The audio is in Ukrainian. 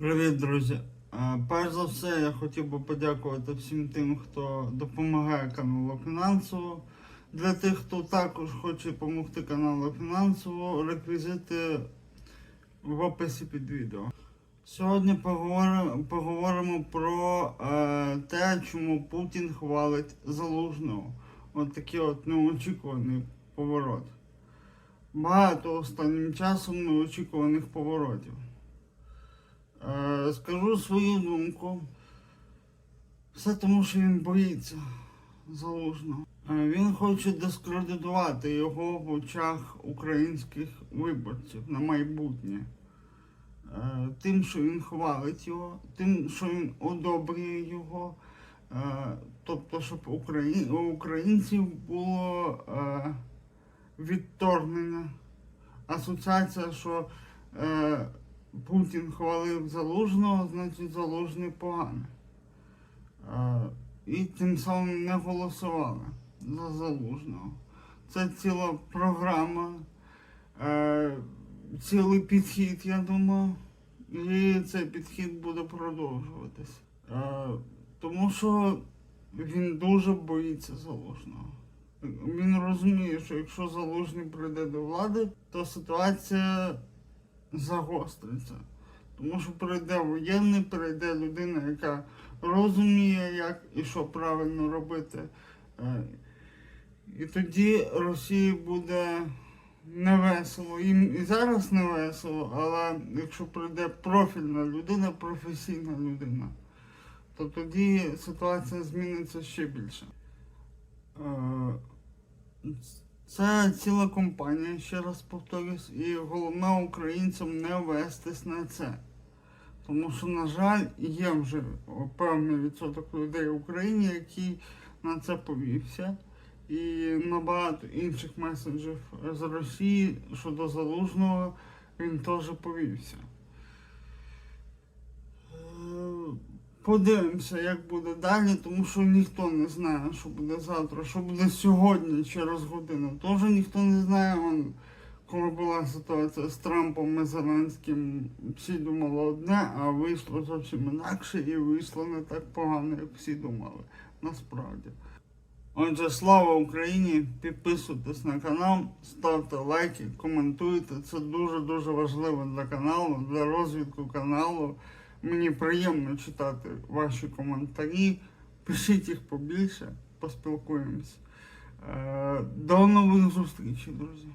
Привіт, друзі! Перш за все, я хотів би подякувати всім тим, хто допомагає каналу фінансово. Для тих, хто також хоче допомогти каналу фінансово, реквізити в описі під відео. Сьогодні поговоримо, поговоримо про е, те, чому Путін хвалить залужного. От такий от неочікуваний поворот. Багато останнім часом неочікуваних поворотів. Е, скажу свою думку. Все тому, що він боїться залужного. Е, він хоче дискредитувати його в очах українських виборців на майбутнє. Е, тим, що він хвалить його, тим, що він одобрює його. Тобто, щоб у українців було відторгнення, асоціація, що Путін хвалив залужного, значить залужний поганий. І тим самим не голосували за залужного. Це ціла програма, е, цілий підхід, я думаю. І цей підхід буде продовжуватись. Е, тому що він дуже боїться залужного. Він розуміє, що якщо залужний прийде до влади, то ситуація загостриться. Тому що прийде воєнний, прийде людина, яка розуміє, як і що правильно робити. Е, І тоді Росії буде невесело. Їм і зараз не весело, але якщо прийде профільна людина, професійна людина, то тоді ситуація зміниться ще більше. Це ціла компанія, ще раз повторюсь, і головне українцям не вестись на це. Тому що, на жаль, є вже певний відсоток людей в Україні, який на це повівся. І на багато інших меседжів з Росії щодо залужного він теж повівся. Е, Подивимося, як буде далі, тому що ніхто не знає, що буде завтра, що буде сьогодні через годину. Теж ніхто не знає. Он, коли була ситуація з Трампом і Зеленським, всі думали одне, а вийшло зовсім інакше і вийшло не так погано, як всі думали. Насправді. Отже, слава Україні! Підписуйтесь на канал, ставте лайки, коментуйте. Це дуже-дуже важливо для каналу, для розвитку каналу. Мені приємно читати ваші коментарі. Пишіть їх побільше, поспілкуємось. Е, До нових зустрічей, друзі.